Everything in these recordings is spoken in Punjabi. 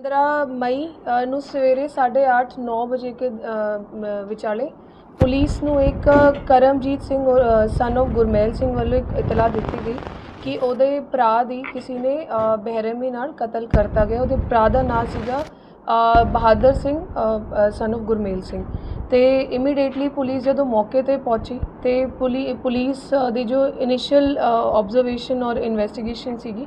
15 ਮਈ ਨੂੰ ਸਵੇਰੇ 8:30 9 ਵਜੇ ਕੇ ਵਿਚਾਲੇ ਪੁਲਿਸ ਨੂੰ ਇੱਕ ਕਰਮਜੀਤ ਸਿੰਘ ਸਨ of ਗੁਰਮੇਲ ਸਿੰਘ ਵੱਲੋਂ ਇੱਕ ਇਤਲਾਹ ਦਿੱਤੀ ਗਈ ਕਿ ਉਹਦੇ ਭਰਾ ਦੀ ਕਿਸੇ ਨੇ ਬਹਿਰਮੀ ਨਾਲ ਕਤਲ ਕਰਤਾ ਗਿਆ। ਉਹਦੇ ਭਰਾ ਦਾ ਨਾਮ ਸੀਗਾ ਬਹਾਦਰ ਸਿੰਘ ਸਨ of ਗੁਰਮੇਲ ਸਿੰਘ। ਤੇ ਇਮੀਡੀਏਟਲੀ ਪੁਲਿਸ ਜਦੋਂ ਮੌਕੇ ਤੇ ਪਹੁੰਚੀ ਤੇ ਪੁਲੀ, ਪੁਲਿਸ ਦੀ ਜੋ ਇਨੀਸ਼ੀਅਲ ਆਬਜ਼ਰਵੇਸ਼ਨ ਔਰ ਇਨਵੈਸਟੀਗੇਸ਼ਨ ਸੀਗੀ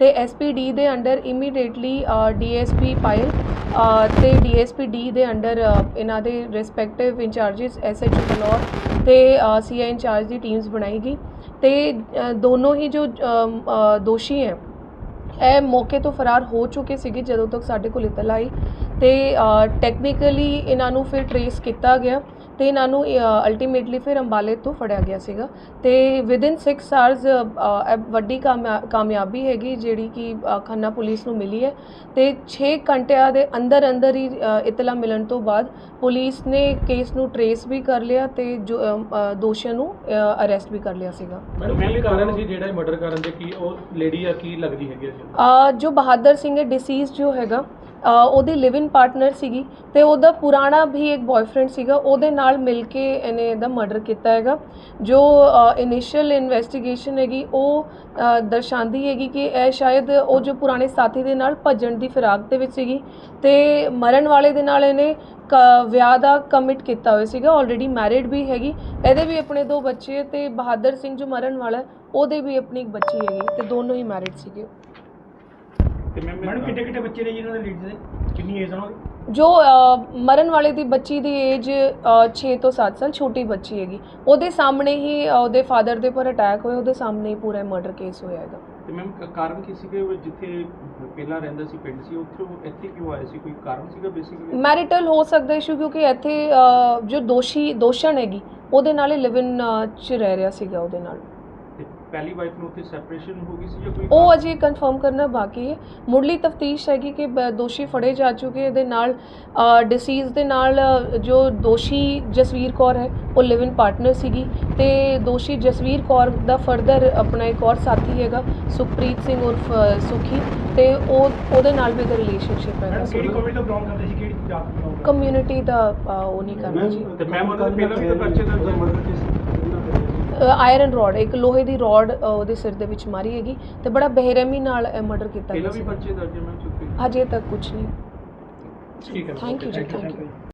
ਤੇ ਐਸਪੀਡੀ ਦੇ ਅੰਡਰ ਇਮੀਡੀਏਟਲੀ ਡੀਐਸਪੀ ਪਾਇਲ ਅ, ਤੇ ਡੀਐਸਪੀ ਡੀ ਦੇ ਅੰਡਰ ਇਹਨਾਂ ਦੇ ਰਿਸਪੈਕਟਿਵ ਇੰਚਾਰजेस ਐਸਐਚਓ ਬਲੌਰ ਤੇ ਸੀਆਈ ਇੰਚਾਰਜ ਦੀ ਟੀਮਸ ਬਣਾਈ ਗਈ। ਤੇ ਦੋਨੋਂ ਹੀ ਜੋ ਦੋਸ਼ੀ ਹੈ ਇਹ ਮੌਕੇ ਤੋਂ ਫਰਾਰ ਹੋ ਚੁੱਕੇ ਸੀਗੇ ਜਦੋਂ ਤੱਕ ਸਾਡੇ ਕੋਲ ਇਤਲਾ ਆਈ। ਤੇ ਟੈਕਨੀਕਲੀ ਇਹਨਾਂ ਨੂੰ ਫਿਰ ਟਰੇਸ ਕੀਤਾ ਗਿਆ। ਤੇ ਇਹਨਾਂ ਨੂੰ ਅਲਟੀਮੇਟਲੀ ਫਿਰ ਅੰਬਾਲੇ ਤੋਂ ਫੜਿਆ ਗਿਆ ਸੀਗਾ ਤੇ ਵਿਦਿਨ 6 ਆਵਰਸ ਵੱਡੀ ਕਾਮਯਾ- ਕਾਮਯਾਬੀ ਹੈਗੀ ਜਿਹੜੀ ਕਿ ਖੰਨਾ ਪੁਲਿਸ ਨੂੰ ਮਿਲੀ ਹੈ ਤੇ 6 ਘੰਟਿਆਂ ਦੇ ਅੰਦਰ ਅੰਦਰ ਹੀ ਇਤਲਾ ਮਿਲਣ ਤੋਂ ਬਾਅਦ ਪੁਲਿਸ ਨੇ ਕੇਸ ਨੂੰ ਟਰੇਸ ਵੀ ਕਰ ਲਿਆ ਤੇ ਜੋ ਦੋਸ਼ੀਆਂ ਨੂੰ ਅਰੈਸਟ ਵੀ ਕਰ ਲਿਆ ਸੀਗਾ। ਮੈਡਮ ਕਾਰਨ ਸੀ ਜਿਹੜਾ ਮਰਡਰ ਕਰਨ ਦੇ ਕੀ ਉਹ ਲੇਡੀ ਆ ਕੀ ਲੱਗਦੀ ਹੈਗੀ ਅ, ਜੋ ਬਹਾਦਰ ਸਿੰਘ ਹੈ ਡਿਸੀਜ਼ ਜੋ ਹੈਗਾ ਉਹਦੀ ਲਿਵ ਇਨ ਪਾਰਟਨਰ ਸੀਗੀ ਤੇ ਉਹਦਾ ਪੁਰਾਣਾ ਵੀ ਇੱਕ ਬॉयਫ੍ਰੈਂਡ ਸੀਗਾ, ਉਹਦੇ ਨਾਲ ਮਿਲ ਕੇ ਇਹਨੇ ਇਹਦਾ ਮਰਡਰ ਕੀਤਾ ਹੈਗਾ। ਜੋ ਇਨੀਸ਼ੀਅਲ ਇਨਵੈਸਟੀਗੇਸ਼ਨ ਹੈਗੀ, ਉਹ ਦਰਸਾਉਂਦੀ ਹੈਗੀ ਕਿ ਇਹ ਸ਼ਾਇਦ ਉਹ ਜੋ ਪੁਰਾਣੇ ਸਾਥੀ ਦੇ ਨਾਲ ਭੱਜਣ ਦੀ ਫਿਰਾਕ ਦੇ ਵਿੱਚ ਸੀਗੀ ਤੇ ਮਰਨ ਵਾਲੇ ਦੇ ਨਾਲ ਇਹਨੇ ਕ- ਵਿਆਹ ਦਾ ਕਮਿਟ ਕੀਤਾ ਹੋਇਆ ਸੀਗਾ ਆਲਰੇਡੀ ਮੈਰਿਡ ਵੀ ਹੈਗੀ। ਇਹਦੇ ਵੀ ਆਪਣੇ ਦੋ ਬੱਚੇ ਤੇ ਬਹਾਦਰ ਸਿੰਘ ਜੋ ਮਰਨ ਵਾਲਾ, ਉਹਦੇ ਵੀ ਆਪਣੀ ਇੱਕ ਬੱਚੀ ਹੈਗੀ ਤੇ ਦੋਨੋਂ ਹੀ ਮੈਰਿਡ ਸੀਗੇ। ਤੇ ਮੈਡਮ ਕਿੱਡੇ ਕਿੱਡੇ ਬੱਚੇ ਨੇ ਜੀ ਇਹਨਾਂ ਦੇ ਲੀਡ ਦੇ? ਕਿੰਨੀ ਏਜ ਉਹਨਾਂ ਦੀ? ਜੋ ਅ, ਮਰਨ ਵਾਲੇ ਦੀ ਬੱਚੀ ਦੀ ਏਜ 6 ਤੋਂ 7 ਸਾਲ ਛੋਟੀ ਬੱਚੀ ਹੈਗੀ। ਉਹਦੇ ਸਾਹਮਣੇ ਹੀ ਅ, ਉਹਦੇ ਫਾਦਰ ਦੇ ਉੱਪਰ ਅਟੈਕ ਹੋਇਆ ਉਹਦੇ ਸਾਹਮਣੇ ਹੀ ਪੂਰਾ ਮਰਡਰ ਕੇਸ ਹੋਇਆ ਹੈਗਾ ਤੇ ਮੈਮ ਕਾਰਨ ਕੀ ਸੀ ਕਿ ਉਹ ਜਿੱਥੇ ਪਹਿਲਾਂ ਰਹਿੰਦਾ ਸੀ ਪਿੰਡ ਸੀ ਉੱਥੇ ਉਹ ਇੱਥੇ ਕਿਉਂ ਆਇਆ ਸੀ? ਕੋਈ ਕਾਰਨ ਸੀਗਾ ਬੇਸਿਕਲੀ ਮੈਰਿਟਲ ਹੋ ਸਕਦਾ ਇਸ਼ੂ ਕਿਉਂਕਿ ਇੱਥੇ ਅ, ਜੋ ਦੋਸ਼ੀ ਦੋਸ਼ਣ ਹੈਗੀ ਉਹਦੇ ਨਾਲ ਹੀ ਲਿਵ ਇਨ ਚ ਰਹਿ ਰਿਹਾ ਸੀਗਾ ਉਹਦੇ ਨਾਲ। ਤੇ ਪਹਿਲੀ ਵਾਈਫ ਨੂੰ ਉੱਥੇ ਸੈਪਰੇਸ਼ਨ ਹੋ ਗਈ ਸੀ ਜਾਂ ਕੋਈ ਉਹ ਅਜੇ ਕਨਫਰਮ ਕਰਨਾ ਬਾਕੀ ਹੈ। ਮੁੱਢਲੀ ਤਫਤੀਸ਼ ਹੈਗੀ ਕਿ ਬ- ਦੋਸ਼ੀ ਫੜੇ ਜਾ ਚੁੱਕੇ ਇਹਦੇ ਨਾਲ ਡਿਸੀਜ਼ ਦੇ ਨਾਲ ਅ, ਜੋ ਦੋਸ਼ੀ ਜਸਵੀਰ ਕੌਰ ਹੈ ਉਹ ਲਿਵ ਇਨ ਪਾਰਟਨਰ ਸੀਗੀ। ਤੇ ਦੋਸ਼ੀ ਜਸਵੀਰ ਕੌਰ ਦਾ ਫਰਦਰ ਆਪਣਾ ਇੱਕ ਹੋਰ ਸਾਥੀ ਹੈਗਾ ਸੁਖਪ੍ਰੀਤ ਸਿੰਘ ਉਰਫ ਅ, ਸੁਖੀ। ਤੇ ਉਹ ਉਹਦੇ ਨਾਲ ਵੀ ਇਹਦਾ ਰਿਲੇਸ਼ਨਸ਼ਿਪ ਹੈਗਾ। ਕਮਿਊਨਿਟੀ ਤੋਂ ਬਿਲੋਂਗ ਕਰਦੇ ਸੀ? ਕਿਹੜੀ ਜਾਤ ਤੋਂ belong ਕਮਿਊਨਿਟੀ ਦਾ ਅ, ਉਹ ਨਹੀਂ ਕਰਨਾ ਜੀ। ਤੇ ਮੈਮ ਉਹਦੇ ਪਹਿਲਾਂ ਵੀ ਤਾਂ ਪਰਚੇ ਦਰਜ ਆਇਰਨ ਰੋਡ ਇੱਕ ਲੋਹੇ ਦੀ ਰੋਡ ਉਹਦੇ ਸਿਰ ਦੇ ਵਿੱਚ ਮਾਰੀ ਹੈਗੀ ਤੇ ਬੜਾ ਬੇਰਹਿਮੀ ਨਾਲ ਮਰਡਰ ਕੀਤਾ ਗਿਆ ਪਹਿਲਾਂ ਵੀ ਸੀ। ਪਰਚੇ ਦਰਜ ਹੈ ਮੈਮ ਚੁੱਕੇ ਹਜੇ ਤੱਕ ਕੁਝ ਨਹੀਂ। ਠੀਕ ਹੈ thank you ji thank you